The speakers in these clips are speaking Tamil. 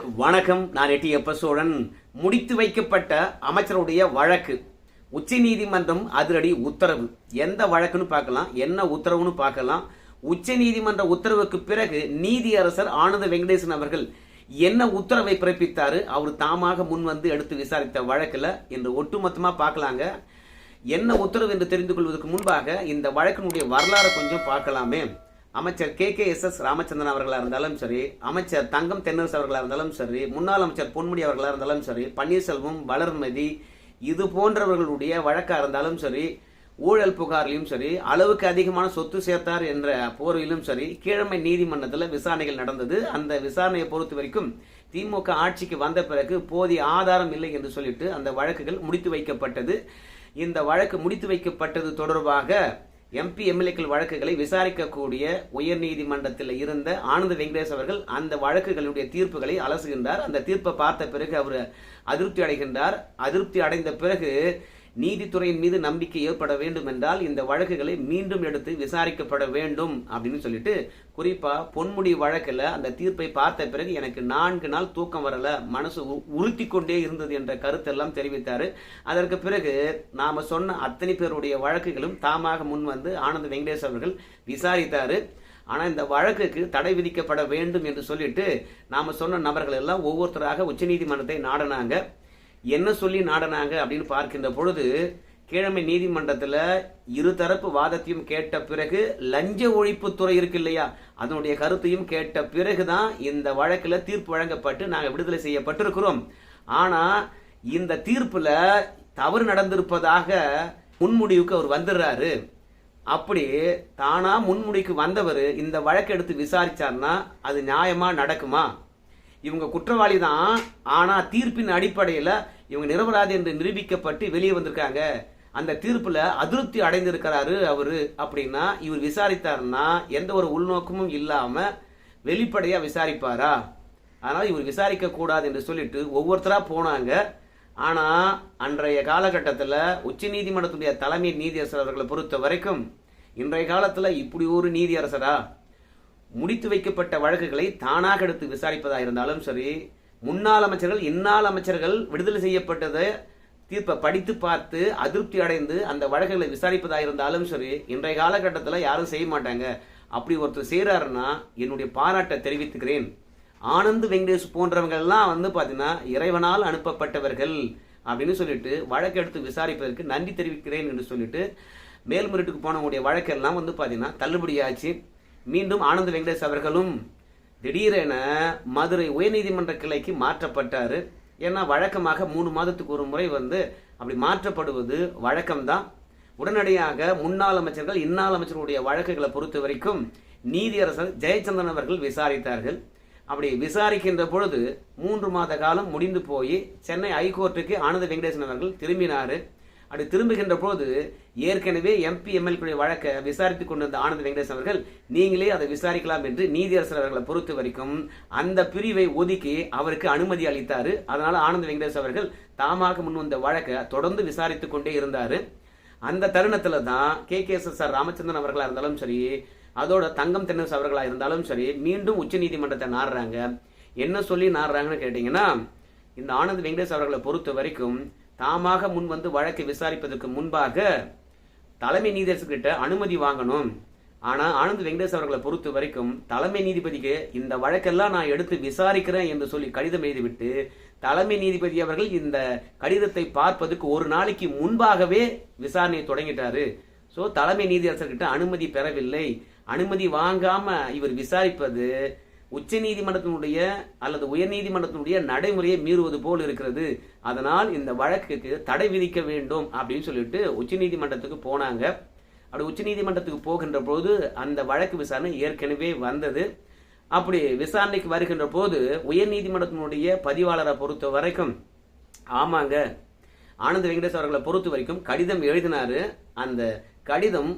வணக்கம். நான் எட்டி எப்ப சோழன் முடித்து வைக்கப்பட்ட அமைச்சருடைய வழக்கு. உச்ச நீதிமன்றம் அதிரடி உத்தரவு. எந்த வழக்குன்னு பார்க்கலாம். என்ன உத்தரவுன்னு பார்க்கலாம். உச்ச நீதிமன்ற உத்தரவுக்கு பிறகு நீதியரசர் ஆனந்த வெங்கடேசன் அவர்கள் என்ன உத்தரவை பிறப்பித்தாரு? அவர் தாமாக முன் வந்து எடுத்து விசாரித்த வழக்கில் இன்று ஒட்டுமொத்தமாக பார்க்கலாங்க. என்ன உத்தரவு என்று தெரிந்து கொள்வதற்கு முன்பாக இந்த வழக்கினுடைய வரலாறு கொஞ்சம் பார்க்கலாமே. அமைச்சர் K K S S Ramachandran அவர்களாக இருந்தாலும் சரி அமைச்சர் தங்கம் தென்னரசு அவர்களாக இருந்தாலும் சரி முன்னாள் அமைச்சர் பொன்முடி அவர்களாக இருந்தாலும் சரி பன்னீர்செல்வம் வளர்மதி இது போன்றவர்களுடைய வழக்காக இருந்தாலும் சரி ஊழல் புகாரிலும் சரி அளவுக்கு அதிகமான சொத்து சேர்த்தார் என்ற போர்விலும் சரி கீழமை நீதிமன்றத்தில் விசாரணைகள் நடந்தது. அந்த விசாரணையை பொறுத்த வரைக்கும் திமுக ஆட்சிக்கு வந்த பிறகு போதிய ஆதாரம் இல்லை என்று சொல்லிட்டு அந்த வழக்குகள் முடித்து வைக்கப்பட்டது. இந்த வழக்கு முடித்து வைக்கப்பட்டது தொடர்பாக எம்பி எம்எல்ஏக்கள் வழக்குகளை விசாரிக்கக்கூடிய உயர்நீதிமன்றத்தில் இருந்த ஆனந்த வெங்கடேஷ் அவர்கள் அந்த வழக்குகளுடைய தீர்ப்புகளை அலசுகின்றார். அந்த தீர்ப்பை பார்த்த பிறகு அவர் அதிருப்தி அடைகின்றார். அதிருப்தி அடைந்த பிறகு நீதித்துறையின் மீது நம்பிக்கை ஏற்பட வேண்டும் என்றால் இந்த வழக்குகளை மீண்டும் எடுத்து விசாரிக்கப்பட வேண்டும் அப்படின்னு சொல்லிட்டு குறிப்பா பொன்முடி வழக்கில் அந்த தீர்ப்பை பார்த்த பிறகு எனக்கு நான்கு நாள் தூக்கம் வரல மனசு உ- உறுத்தி கொண்டே இருந்தது என்ற கருத்தெல்லாம் தெரிவித்தாரு. அதற்கு பிறகு நாம சொன்ன அத்தனை பேருடைய வழக்குகளும் தாமாக முன் வந்து ஆனந்த் வெங்கடேஷ் அவர்கள் விசாரித்தாரு. ஆனா இந்த வழக்குக்கு தடை விதிக்கப்பட வேண்டும் என்று சொல்லிட்டு நாம சொன்ன நபர்கள் எல்லாம் ஒவ்வொருத்தராக உச்சநீதிமன்றத்தை நாடினாங்க. என்ன சொல்லி நாடினாங்க அப்படின்னு பார்க்கின்ற பொழுது கீழமை நீதிமன்றத்தில் இருதரப்பு வாதத்தையும் கேட்ட பிறகு லஞ்ச ஒழிப்புத்துறை இருக்கு இல்லையா? அதனுடைய கருத்தையும் கேட்ட பிறகு தான் இந்த வழக்கில் தீர்ப்பு வழங்கப்பட்டு நாங்கள் விடுதலை செய்யப்பட்டிருக்கிறோம். ஆனால் இந்த தீர்ப்பில் தவறு நடந்திருப்பதாக முன்முடிவுக்கு அவர் வந்துடுறாரு. அப்படி தானா முன்முடிக்கு வந்தவர் இந்த வழக்கு எடுத்து விசாரிச்சார்னா அது நியாயமா நடக்குமா? இவங்க குற்றவாளி தான் ஆனால் தீர்ப்பின் அடிப்படையில் இவங்க நிரபராதி என்று நிரூபிக்கப்பட்டு வெளியே வந்திருக்காங்க. அந்த தீர்ப்பில் அதிருப்தி அடைந்திருக்கிறாரு அவர் அப்படின்னா இவர் விசாரித்தாருன்னா எந்த ஒரு உள்நோக்கமும் இல்லாமல் வெளிப்படையாக விசாரிப்பாரா? அதனால் இவர் விசாரிக்க கூடாது என்று சொல்லிட்டு ஒவ்வொருத்தராக போனாங்க. ஆனால் அன்றைய காலகட்டத்தில் உச்ச நீதிமன்றத்துடைய தலைமை நீதியரசர் அவர்களை பொறுத்த வரைக்கும் இன்றைய காலத்தில் இப்படி ஒரு நீதியரசரா? முடித்து வைக்கப்பட்ட வழக்குகளை தானாக எடுத்து விசாரிப்பதாக இருந்தாலும் சரி முன்னாள் அமைச்சர்கள் இந்நாள் அமைச்சர்கள் விடுதலை செய்யப்பட்டதை தீர்ப்பை படித்து பார்த்து அதிருப்தி அடைந்து அந்த வழக்குகளை விசாரிப்பதாக இருந்தாலும் சரி இன்றைய காலகட்டத்தில் யாரும் செய்ய மாட்டாங்க. அப்படி ஒருத்தர் செய்கிறாருன்னா என்னுடைய பாராட்டை தெரிவித்துக்கிறேன். ஆனந்த் வெங்கடேஷ் போன்றவங்கள்லாம் வந்து பார்த்தீங்கன்னா இறைவனால் அனுப்பப்பட்டவர்கள் அப்படின்னு சொல்லிட்டு வழக்கு எடுத்து விசாரிப்பதற்கு நன்றி தெரிவிக்கிறேன் என்று சொல்லிட்டு மேல்முறையீட்டுக்கு போனவங்களுடைய வழக்கெல்லாம் வந்து பார்த்தீங்கன்னா தள்ளுபடியாச்சு மீண்டும் ஆனந்த வெங்கடேஷ் அவர்களும் திடீரென மதுரை உயர்நீதிமன்ற கிளைக்கு மாற்றப்பட்டார். ஏன்னா வழக்கமாக மூணு மாதத்துக்கு ஒரு முறை வந்து அப்படி மாற்றப்படுவது வழக்கம்தான். உடனடியாக முன்னாள் அமைச்சர்கள் இன்னாள் அமைச்சர்களுடைய வழக்குகளை பொறுத்த வரைக்கும் நீதியரசர் ஜெயச்சந்திரன் அவர்கள் விசாரித்தார்கள். அப்படி விசாரிக்கின்ற பொழுது மூன்று மாத காலம் முடிந்து போய் சென்னை ஹைகோர்ட்டுக்கு ஆனந்த வெங்கடேசன் அவர்கள் திரும்பினார். அப்படி திரும்புகின்ற போது ஏற்கனவே எம்பி எம்எல்ஏ வழக்கை விசாரித்து கொண்டிருந்த ஆனந்த வெங்கடேசன் அவர்கள் நீங்களே அதை விசாரிக்கலாம் என்று நீதியரசர் அவர்களை பொறுத்த வரைக்கும் அந்த பிரிவை ஒதுக்கி அவருக்கு அனுமதி அளித்தார். அதனால் ஆனந்த வெங்கடேஷ் அவர்கள் தாமாக முன் வந்த வழக்கை தொடர்ந்து விசாரித்து கொண்டே இருந்தார். அந்த தருணத்தில் தான் K. K. S. S. R. Ramachandran அவர்களாக இருந்தாலும் சரி அதோட தங்கம் தென்னரசு அவர்களாக இருந்தாலும் சரி மீண்டும் உச்ச நீதிமன்றத்தை நாடுறாங்க. என்ன சொல்லி நாடுறாங்கன்னு கேட்டிங்கன்னா இந்த ஆனந்த் வெங்கடேஷ் அவர்களை பொறுத்த வரைக்கும் தாமாக முன் வந்து வழக்கை விசாரிப்பதற்கு முன்பாக தலைமை நீதியரசர்கிட்ட அனுமதி வாங்கணும். ஆனால் ஆனந்த் வெங்கடேஷ் அவர்களை பொறுத்த வரைக்கும் தலைமை நீதிபதிக்கு இந்த வழக்கெல்லாம் நான் எடுத்து விசாரிக்கிறேன் என்று சொல்லி கடிதம் எழுதிவிட்டு தலைமை நீதிபதி அவர்கள் இந்த கடிதத்தை பார்ப்பதற்கு ஒரு நாளைக்கு முன்பாகவே விசாரணையை தொடங்கிட்டாரு. ஸோ தலைமை நீதியரசர்கிட்ட அனுமதி பெறவில்லை. அனுமதி வாங்காம இவர் விசாரிப்பது உச்ச நீதிமன்றத்தினுடைய அல்லது உயர்நீதிமன்றத்தினுடைய நடைமுறையை மீறுவது போல் இருக்கிறது. அதனால் இந்த வழக்குக்கு தடை விதிக்க வேண்டும் அப்படின்னு சொல்லிட்டு உச்ச நீதிமன்றத்துக்கு போனாங்க. அப்படி உச்ச நீதிமன்றத்துக்கு போகின்ற போது அந்த வழக்கு விசாரணை ஏற்கனவே வந்தது. அப்படி விசாரணைக்கு வருகின்ற போது உயர் நீதிமன்றத்தினுடைய பதிவாளரை பொறுத்த வரைக்கும் ஆமாங்க ஆனந்த வெங்கடேஷ் அவர்களை பொறுத்த வரைக்கும் கடிதம் எழுதினாரு. அந்த கடிதம்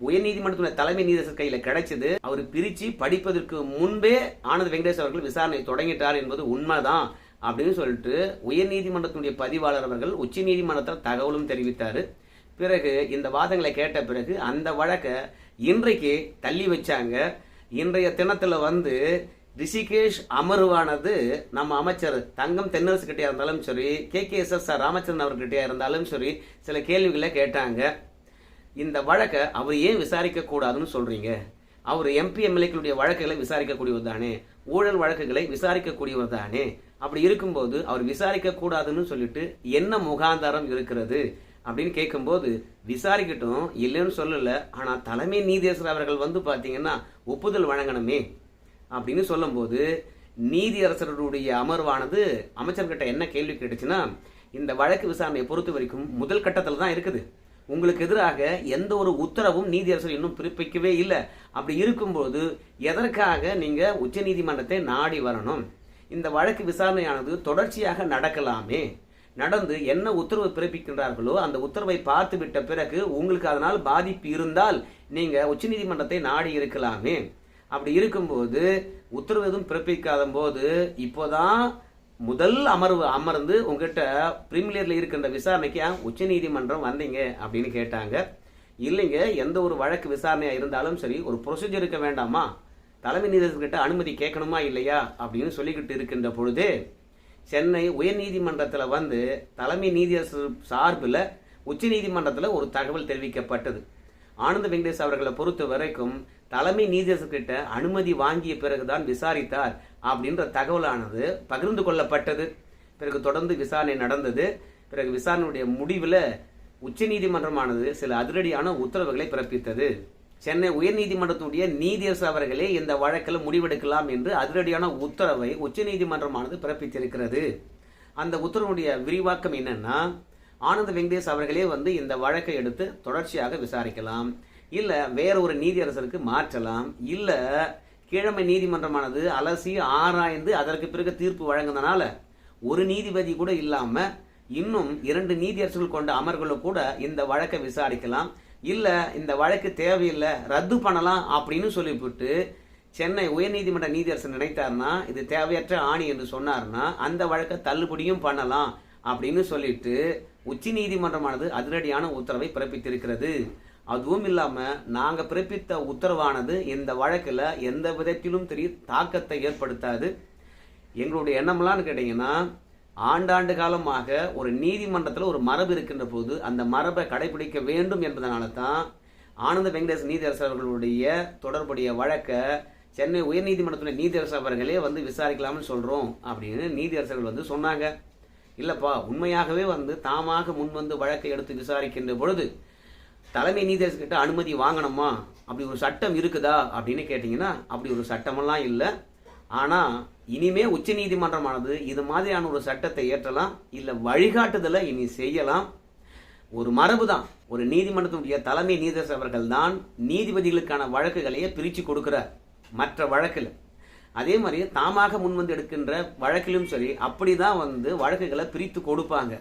உயர்நீதிமன்றத்துடைய தலைமை நீதிசர் கையில கிடைச்சது. அவர் பிரிச்சு படிப்பதற்கு முன்பே ஆனந்த் வெங்கடேஷ் அவர்கள் விசாரணை தொடங்கிட்டார் என்பது உண்மைதான் அப்படின்னு சொல்லிட்டு உயர்நீதிமன்றத்தினுடைய பதிவாளர் அவர்கள் உச்ச நீதிமன்றத்தில் தகவலும் தெரிவித்தார். பிறகு இந்த வாதங்களை கேட்ட பிறகு அந்த வழக்கை இன்றைக்கு தள்ளி வச்சாங்க. இன்றைய தினத்தில் வந்து ரிஷிகேஷ் அமர்வானது நம்ம அமைச்சர் தங்கம் தென்னரசு கிட்டே இருந்தாலும் சரி K K S S R Ramachandran அவர்கிட்டே இருந்தாலும் சரி சில கேள்விகளை கேட்டாங்க. இந்த வழக்கை அவர் ஏன் விசாரிக்க கூடாதுன்னு சொல்றீங்க? அவர் எம்பி எம்எல்ஏக்களுடைய வழக்குகளை விசாரிக்கக்கூடியவர் தானே? ஊழல் வழக்குகளை விசாரிக்கக்கூடியவர் தானே? அப்படி இருக்கும்போது அவர் விசாரிக்க கூடாதுன்னு சொல்லிட்டு என்ன முகாந்தாரம் இருக்கிறது? அப்படின்னு கேட்கும்போது விசாரிக்கட்டும் இல்லைன்னு சொல்லலை. ஆனால் தலைமை நீதியரசர் அவர்கள் வந்து பார்த்தீங்கன்னா ஒப்புதல் வழங்கணுமே. அப்படின்னு சொல்லும்போது நீதியரசருடைய அமர்வானது அமைச்சர்கிட்ட என்ன கேள்வி கேட்டுச்சுன்னா இந்த வழக்கு விசாரணையை பொறுத்த வரைக்கும் முதல் கட்டத்தில் தான் இருக்குது. உங்களுக்கு எதிராக எந்த ஒரு உத்தரவும் நீதியரசர் இன்னும் பிறப்பிக்கவே இல்லை. அப்படி இருக்கும்போது எதற்காக நீங்கள் உச்சநீதிமன்றத்தை நாடி வரணும்? இந்த வழக்கு விசாரணையானது தொடர்ச்சியாக நடக்கலாமே. நடந்து என்ன உத்தரவு பிறப்பிக்கின்றார்களோ அந்த உத்தரவை பார்த்து விட்ட பிறகு உங்களுக்கு அதனால் பாதிப்பு இருந்தால் நீங்கள் உச்சநீதிமன்றத்தை நாடி இருக்கலாமே. அப்படி இருக்கும்போது உத்தரவு எதுவும் பிறப்பிக்காத போது இப்போதான் முதல் அமர்வு அமர்ந்து உங்ககிட்ட பிரீமியர்ல இருக்கின்ற விசாரணைக்கு உச்ச உச்சநீதிமன்றம் வந்தீங்க அப்படின்னு கேட்டாங்க. இல்லைங்க எந்த ஒரு வழக்கு விசாரணையா இருந்தாலும் சரி ஒரு ப்ரொசீஜர் இருக்க வேண்டாமா? தலைமை நீதிபதிகிட்ட அனுமதி கேட்கணுமா இல்லையா? அப்படின்னு சொல்லிக்கிட்டு இருக்கின்ற பொழுது சென்னை உயர்நீதிமன்றத்தில் வந்து தலைமை நீதியரசர் சார்பில் உச்சநீதிமன்றத்தில் ஒரு தகவல் தெரிவிக்கப்பட்டது. ஆனந்த வெங்கடேஷ் அவர்களை பொறுத்த வரைக்கும் தலைமை நீதியரசர்கிட்ட அனுமதி வாங்கிய பிறகுதான் விசாரித்தார் அப்படின்ற தகவலானது பகிர்ந்து கொள்ளப்பட்டது. பிறகு தொடர்ந்து விசாரணை நடந்தது. பிறகு விசாரணையுடைய முடிவில் உச்சநீதிமன்றமானது சில அதிரடியான உத்தரவுகளை பிறப்பித்தது. சென்னை உயர்நீதிமன்றத்துடைய நீதியரசு அவர்களே இந்த வழக்கில் முடிவெடுக்கலாம் என்று அதிரடியான உத்தரவை உச்சநீதிமன்றமானது பிறப்பித்திருக்கிறது. அந்த உத்தரவுடைய விரிவாக்கம் என்னன்னா ஆனந்த வெங்கடேஷ் அவர்களே வந்து இந்த வழக்கை எடுத்து தொடர்ச்சியாக விசாரிக்கலாம். இல்லை வேற ஒரு நீதியரசருக்கு மாற்றலாம் இல்லை கிழமை நீதிமன்றமானது அலசி ஆராய்ந்து அதற்கு பிறகு தீர்ப்பு வழங்குனதுனால ஒரு நீதிபதி கூட இல்லாமல் இன்னும் இரண்டு நீதியரசர்கள் கொண்ட அமர்களை கூட இந்த வழக்கை விசாரிக்கலாம் இல்லை இந்த வழக்கு தேவையில்லை ரத்து பண்ணலாம் அப்படின்னு சொல்லிவிட்டு சென்னை உயர்நீதிமன்ற நீதியரசர் நினைத்தார்னா இது தேவையற்ற ஆணி என்று சொன்னார்னா அந்த வழக்கை தள்ளுபடியும் பண்ணலாம் அப்படின்னு சொல்லிட்டு உச்ச நீதிமன்றமானது அதிரடியான உத்தரவை பிறப்பித்திருக்கிறது. அதுவும் இல்லாமல் நாங்கள் பிறப்பித்த உத்தரவானது இந்த வழக்கில் எந்த விதத்திலும் தெரிய தாக்கத்தை ஏற்படுத்தாது. எங்களுடைய எண்ணம்லான்னு கேட்டிங்கன்னா ஆண்டாண்டு காலமாக ஒரு நீதிமன்றத்தில் ஒரு மரபு இருக்கின்ற போது அந்த மரபை கடைபிடிக்க வேண்டும் என்பதனால தான் ஆனந்த வெங்கடேஷ் நீதியரசர் அவர்களுடைய தொடர்புடைய வழக்கை சென்னை உயர்நீதிமன்றத்துடைய நீதியரசர் அவர்களே வந்து விசாரிக்கலாம்னு சொல்கிறோம் அப்படின்னு நீதியரசர்கள் வந்து சொன்னாங்க. இல்லைப்பா உண்மையாகவே வந்து தாமாக முன் வந்து வழக்கை எடுத்து விசாரிக்கின்ற பொழுது தலைமை நீதியரசர் கிட்ட அனுமதி வாங்கணுமா? அப்படி ஒரு சட்டம் இருக்குதா? அப்படின்னு கேட்டிங்கன்னா அப்படி ஒரு சட்டமெல்லாம் இல்லை. ஆனால் இனிமே உச்ச நீதிமன்றமானது இது மாதிரியான ஒரு சட்டத்தை ஏற்றலாம் இல்லை வழிகாட்டுதலை இனி செய்யலாம். ஒரு மரபு தான் ஒரு நீதிமன்றத்தினுடைய தலைமை நீதியரசர் அவர்கள் தான் நீதிபதிகளுக்கான வழக்குகளையே பிரித்து கொடுக்கிறார். மற்ற வழக்கில் அதே மாதிரி தாமாக முன்வந்து எடுக்கின்ற வழக்கிலும் சரி அப்படி தான் வந்து வழக்குகளை பிரித்து கொடுப்பாங்க.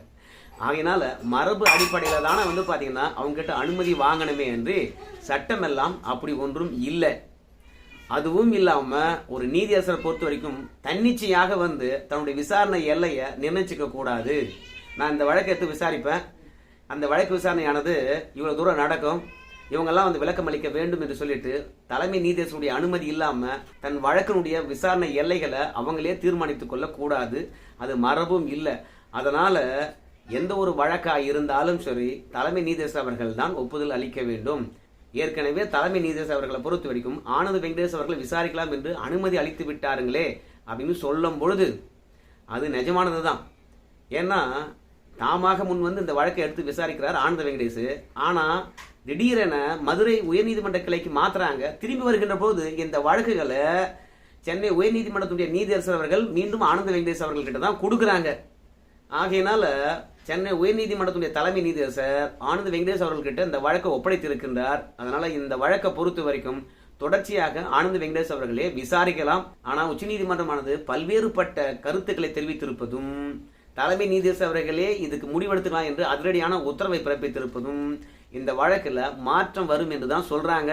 ஆகையினால மரபு அடிப்படையில் தானே வந்து பார்த்தீங்கன்னா அவங்ககிட்ட அனுமதி வாங்கணுமே என்று சட்டமெல்லாம் அப்படி ஒன்றும் இல்லை. அதுவும் இல்லாமல் ஒரு நீதியரசரை பொறுத்த வரைக்கும் தன்னிச்சையாக வந்து தன்னுடைய விசாரணை எல்லையை நிர்ணயிச்சிக்க கூடாது. நான் இந்த வழக்கை எடுத்து விசாரிப்பேன். அந்த வழக்கு விசாரணையானது இவ்வளோ தூரம் நடக்கும். இவங்கெல்லாம் வந்து விளக்கம் அளிக்க வேண்டும் என்று சொல்லிட்டு தலைமை நீதியரசருடைய அனுமதி இல்லாம தன் வழக்கினுடைய விசாரணை எல்லைகளை அவங்களே தீர்மானித்துக் கொள்ளக்கூடாது. அது மரபும் இல்லை. அதனால எந்த ஒரு வழக்கா இருந்தாலும் சரி தலைமை நீதியரசர் அவர்கள் தான் ஒப்புதல் அளிக்க வேண்டும். ஏற்கனவே தலைமை நீதியரசர் அவர்களை பொறுத்த வரைக்கும் ஆனந்த் வெங்கடேஷ் அவர்களை விசாரிக்கலாம் என்று அனுமதி அளித்து விட்டாருங்களே அப்படின்னு சொல்லும் பொழுது அது நிஜமானது தான் ஏன்னா தாமாக முன் வந்து இந்த வழக்கை எடுத்து விசாரிக்கிறார் ஆனந்த வெங்கடேஷ். ஆனால் திடீரென மதுரை உயர்நீதிமன்ற கிளைக்கு மாத்துறாங்க. திரும்பி வருகின்ற போது இந்த வழக்குகளை சென்னை உயர்நீதிமன்றத்துடைய நீதியரசர் அவர்கள் மீண்டும் ஆனந்த வெங்கடேஷ் அவர்கள் கிட்ட தான் கொடுக்குறாங்க. ஆகையினால சென்னை உயர்நீதிமன்றத்துடைய தலைமை நீதியரசர் ஆனந்த வெங்கடேஷ் அவர்கள்கிட்ட இந்த வழக்கை ஒப்படைத்திருக்கின்றார். அதனால இந்த வழக்கை பொறுத்த வரைக்கும் தொடர்ச்சியாக ஆனந்த வெங்கடேஷ் அவர்களே விசாரிக்கலாம். ஆனால் உச்சநீதிமன்றமானது பல்வேறுபட்ட கருத்துக்களை தெரிவித்திருப்பதும் தலைமை நீதியரசர் அவர்களே இதுக்கு முடிவெடுத்துக்கலாம் என்று அதிரடியான உத்தரவை பிறப்பித்திருப்பதும் இந்த வழக்கில் மாற்றம் வரும் என்று தான் சொல்கிறாங்க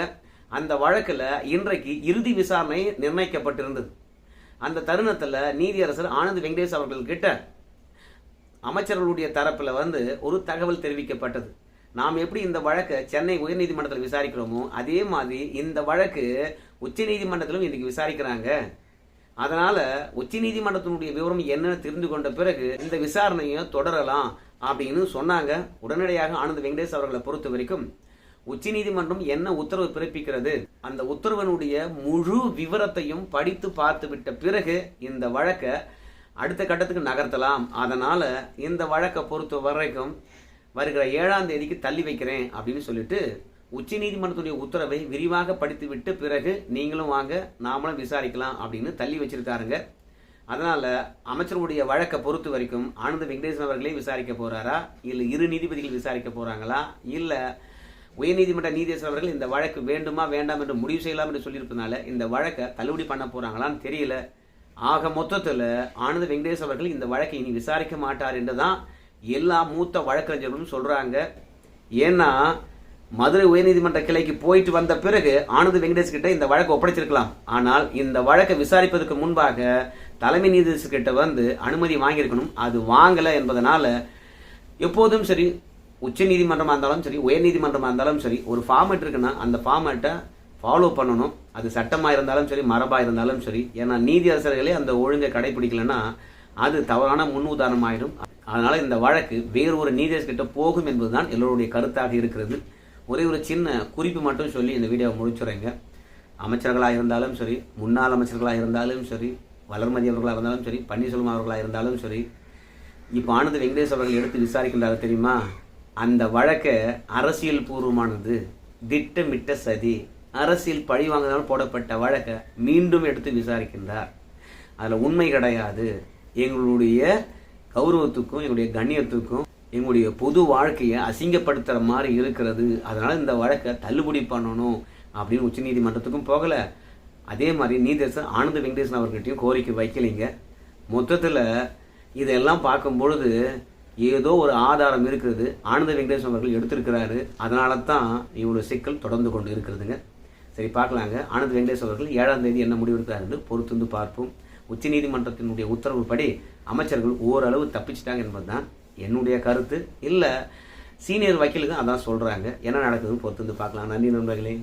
அந்த வழக்கில் இன்றைக்கு இறுதி விசாரணை நிர்ணயிக்கப்பட்டிருந்தது. அந்த தருணத்தில் நீதியரசர் ஆனந்த் வெங்கடேஷ் அவர்கள் கிட்ட அமைச்சர்களுடைய தரப்பில் வந்து ஒரு தகவல் தெரிவிக்கப்பட்டது. நாம் எப்படி இந்த வழக்கை சென்னை உயர்நீதிமன்றத்தில் விசாரிக்கிறோமோ அதே மாதிரி இந்த வழக்கு உச்ச நீதிமன்றத்திலும் இன்றைக்கி விசாரிக்கிறாங்க. அதனால் உச்ச நீதிமன்றத்தினுடைய விவரம் என்னன்னு தெரிந்து கொண்ட பிறகு இந்த விசாரணையை தொடரலாம். அப்படின்னு சொன்னாங்க. உடனடியாக ஆனந்த் வெங்கடேஷ் அவர்களை பொறுத்த வரைக்கும் உச்சநீதிமன்றம் என்ன உத்தரவு பிறப்பிக்கிறது? அந்த உத்தரவினுடைய முழு விவரத்தையும் படித்து பார்த்து விட்ட பிறகு இந்த வழக்கை அடுத்த கட்டத்துக்கு நகர்த்தலாம். அதனால இந்த வழக்கை பொறுத்த வரைக்கும் வருகிற ஏழாம் தேதிக்கு தள்ளி வைக்கிறேன் அப்படின்னு சொல்லிட்டு உச்சநீதிமன்றத்துடைய உத்தரவை விரிவாக படித்து விட்டு பிறகு நீங்களும் வாங்க நாமளும் விசாரிக்கலாம் அப்படின்னு தள்ளி வச்சிருக்காருங்க. அதனால் அமைச்சருடைய வழக்கை பொறுத்த வரைக்கும் ஆனந்த வெங்கடேசன் அவர்களே விசாரிக்க போகிறாரா இல்லை இரு நீதிபதிகள் விசாரிக்க போகிறாங்களா இல்லை உயர்நீதிமன்ற நீதியரசர் அவர்கள் இந்த வழக்கு வேண்டுமா வேண்டாம் என்று முடிவு செய்யலாம் என்று சொல்லியிருப்பதனால இந்த வழக்கை தள்ளுபடி பண்ண போகிறாங்களான்னு தெரியல. ஆக மொத்தத்தில் ஆனந்த வெங்கடேஷ் அவர்கள் இந்த வழக்கை இனி விசாரிக்க மாட்டார் என்று தான் எல்லா மூத்த வழக்கறிஞர்களும் சொல்கிறாங்க ஏன்னா மதுரை உயர்நீதிமன்ற கிளைக்கு போயிட்டு வந்த பிறகு ஆனந்த் வெங்கடேஷ் கிட்ட இந்த வழக்கை ஒப்படைச்சிருக்கலாம். ஆனால் இந்த வழக்கை விசாரிப்பதற்கு முன்பாக தலைமை நீதிபதி கிட்ட வந்து அனுமதி வாங்கியிருக்கணும். அது வாங்கலை என்பதனால எப்போதும் சரி உச்ச நீதிமன்றமாக இருந்தாலும் சரி உயர்நீதிமன்றமாக இருந்தாலும் சரி ஒரு ஃபார்மேட் இருக்குன்னா அந்த ஃபார்மேட்டை ஃபாலோ பண்ணணும். அது சட்டமாக இருந்தாலும் சரி மரபாக இருந்தாலும் சரி. ஏன்னா நீதியரசர்களே அந்த ஒழுங்கை கடைபிடிக்கலன்னா அது தவறான முன் ஆயிடும் அதனால் இந்த வழக்கு வேறு ஒரு நீதியரசர் கிட்ட போகும் என்பதுதான் எல்லோருடைய கருத்தாக இருக்கிறது. ஒரே ஒரு சின்ன குறிப்பு மட்டும் சொல்லி இந்த வீடியோவை முடிச்சுறேங்க. அமைச்சர்களாக இருந்தாலும் சரி முன்னாள் அமைச்சர்களாக இருந்தாலும் சரி வளர்மதி அவர்களாக இருந்தாலும் சரி பன்னீர்செல்வம் அவர்களாக இருந்தாலும் சரி இப்போ ஆனந்த வெங்கடேஷ் அவர்கள் எடுத்து விசாரிக்கின்றார் தெரியுமா? அந்த வழக்கை அரசியல் பூர்வமானது திட்டமிட்ட சதி அரசியல் பழி வாங்கினாலும் போடப்பட்ட வழக்கை மீண்டும் எடுத்து விசாரிக்கின்றார். அதில் உண்மை கிடையாது. எங்களுடைய கௌரவத்துக்கும் எங்களுடைய கண்ணியத்துக்கும் எங்களுடைய பொது வாழ்க்கையை அசிங்கப்படுத்துகிற மாதிரி இருக்கிறது. அதனால் இந்த வழக்கை தள்ளுபடி பண்ணணும் அப்படின்னு உச்சநீதிமன்றத்துக்கும் போகலை. அதே மாதிரி நீதியரசர் ஆனந்த வெங்கடேசன் அவர்கிட்டையும் கோரிக்கை வைக்கலைங்க. மொத்தத்தில் இதெல்லாம் பார்க்கும் பொழுது ஏதோ ஒரு ஆதாரம் இருக்கிறது. ஆனந்த வெங்கடேசன் அவர்கள் எடுத்திருக்கிறாரு. அதனால தான் இவ்வளோ சிக்கல் தொடர்ந்து கொண்டு இருக்கிறதுங்க. சரி பார்க்கலாங்க. ஆனந்த் வெங்கடேஷ் அவர்கள் ஏழாம் தேதி என்ன முடிவெடுக்கிறார் என்று வந்து பார்ப்போம். உச்சநீதிமன்றத்தினுடைய உத்தரவுப்படி அமைச்சர்கள் ஓரளவு தப்பிச்சிட்டாங்க என்பதுதான். என்னுடைய கருத்து. இல்லை சீனியர் வக்கீலுக்கும் அதான் சொல்கிறாங்க என்ன நடக்குதுன்னு பொறுத்து வந்து பார்க்கலாம். நன்றி நண்பர்களே.